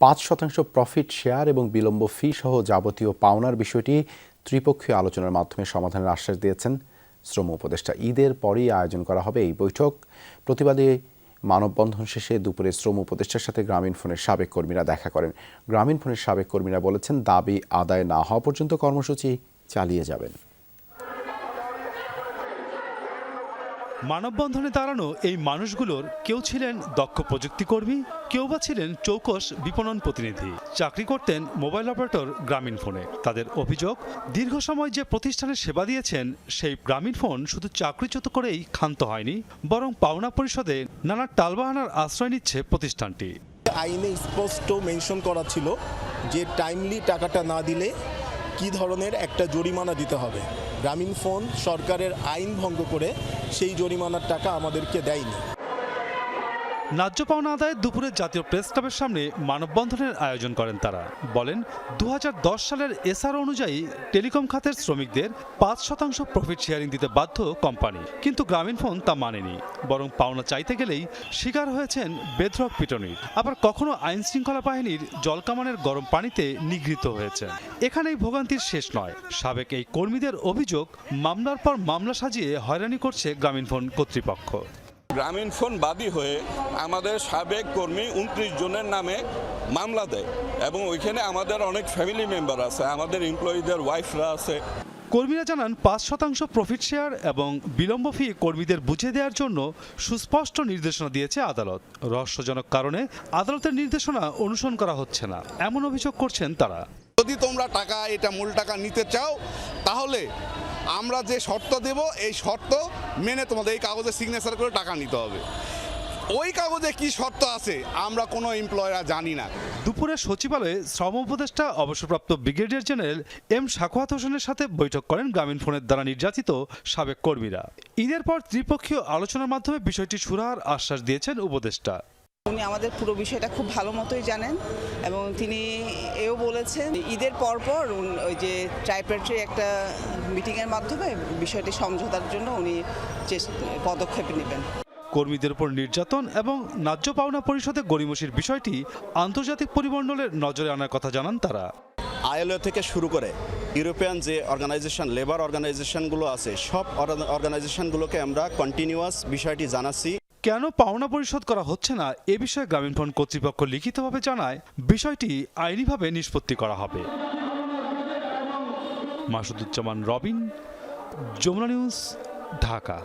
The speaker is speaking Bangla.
পাঁচ শতাংশ প্রফিট শেয়ার এবং বিলম্ব ফি সহ যাবতীয় পাওনার বিষয়টি ত্রিপক্ষীয় আলোচনার মাধ্যমে সমাধানের আশ্বাস দিয়েছেন শ্রম উপদেষ্টা। ঈদের পরই আয়োজন করা হবে এই বৈঠক। প্রতিবাদে মানববন্ধন শেষে দুপুরে শ্রম উপদেষ্টার সাথে গ্রামীণ ফোনের সাবেক কর্মীরা দেখা করেন। গ্রামীণ ফোনের সাবেক কর্মীরা বলেছেন, দাবি আদায় না হওয়া পর্যন্ত কর্মসূচি চালিয়ে যাবেন। মানববন্ধনে দাঁড়ানো এই মানুষগুলোর কেউ ছিলেন দক্ষ প্রযুক্তিকর্মী? কেউ বা ছিলেন চৌকস বিপণন প্রতিনিধি। চাকরি করতেন মোবাইল অপারেটর গ্রামীণ ফোনে। তাদের অভিযোগ, দীর্ঘ সময় যে প্রতিষ্ঠানের সেবা দিয়েছেন, সেই গ্রামীণ ফোন শুধু চাকরিচ্যুত করেই ক্ষান্ত হয়নি, বরং পাওনা পরিষদে নানা টালবাহানার আশ্রয় নিচ্ছে প্রতিষ্ঠানটি। আইনে স্পষ্ট মেনশন করা ছিল যে টাইমলি টাকাটা না দিলে কি ধরনের একটা জরিমানা দিতে হবে। গ্রামীণ ফোন সরকারের আইন ভঙ্গ করে সেই জরিমানার টাকা আমাদেরকে দেয়নি। ন্যায্য পাওনা আদায়ে দুপুরে জাতীয় প্রেস ক্লাবের সামনে মানববন্ধনের আয়োজন করেন তারা। বলেন দু হাজার দশ সালের এসআর অনুযায়ী টেলিকম খাতের শ্রমিকদের পাঁচ শতাংশ প্রফিট শেয়ারিং দিতে বাধ্য কোম্পানি। কিন্তু গ্রামীণ ফোন তা মানেনি। বরং পাওনা চাইতে গেলেই শিকার হয়েছেন বেধরক পিটনির আবার কখনো আইন শৃঙ্খলা বাহিনীর জলকামানের গরম পানিতে নিগৃহীত হয়েছে এখানেই ভোগান্তির শেষ নয়। সাবেক এই কর্মীদের অভিযোগ, মামলার পর মামলা সাজিয়ে হয়রানি করছে গ্রামীণ ফোন কর্তৃপক্ষ। গ্রামীণ ফোন বাদী হয়ে আমাদের সাবেক কর্মী উনত্রিশ জনের নামে মামলা দেয় এবং ওইখানে আমাদের অনেক ফ্যামিলি মেম্বার আছে আমাদের এমপ্লয়ীদের ওয়াইফরা আছে। কর্মীরা জানান পাঁচ শতাংশ প্রফিট শেয়ার এবং বিলম্ব ফি কর্মীদের বুঝিয়ে দেওয়ার জন্য সুস্পষ্ট নির্দেশনা দিয়েছে আদালত। রহস্যজনক কারণে আদালতের নির্দেশনা অনুসরণ করা হচ্ছে না। এমন অভিযোগ করছেন তারা। যদি তোমরা টাকা এটা মূল টাকা নিতে চাও তাহলে আমরা যে শর্ত দেব, এই শর্ত মেনে তোমাদের এই কাগজে সিগনেচার করে টাকা নিতে হবে। ওই কাগজে কি শর্ত আছে, আমরা কোনো এমপ্লয়ার জানি না। দুপুরে সচিবালয়ে শ্রম উপদেষ্টা, অবসরপ্রাপ্ত ব্রিগেডিয়ার জেনারেল এম সাখোয়াত হোসেনের সাথে বৈঠক করেন গ্রামীণ ফোনের দ্বারা নির্যাতিত সাবেক কর্মীরা। ঈদের পর ত্রিপক্ষীয় আলোচনার মাধ্যমে বিষয়টি সুরাহার আশ্বাস দিয়েছেন উপদেষ্টা। উনি আমাদের পুরো বিষয়টা খুব ভালো মতোই জানেন এবং তিনি এও বলেছেন ঈদের পরপর ওই যে ট্রাইপ্রেটারি একটা মিটিংয়ের মাধ্যমে বিষয়টি সমঝোতার জন্য উনি পদক্ষেপ নেবেন। কর্মীদের উপর নির্যাতন এবং ন্যায্য পাওনা পরিষদে গরিমসির বিষয়টি আন্তর্জাতিক পরিমণ্ডলের নজরে আনার কথা জানান তারা। আইএলও থেকে শুরু করে ইউরোপিয়ান যে অর্গানাইজেশন লেবার অর্গানাইজেশনগুলো আছে সব অর্গানাইজেশনগুলোকে আমরা কন্টিনিউয়াস বিষয়টি জানাচ্ছি। কেন পাওনা পরিশোধ করা হচ্ছে না? এ বিষয়ে গ্রামীণফোন কর্তৃপক্ষ লিখিতভাবে জানায়, বিষয়টি আইনিভাবে নিষ্পত্তি করা হবে। মাসুদুজ্জামান রবিন, যমুনা নিউজ, ঢাকা।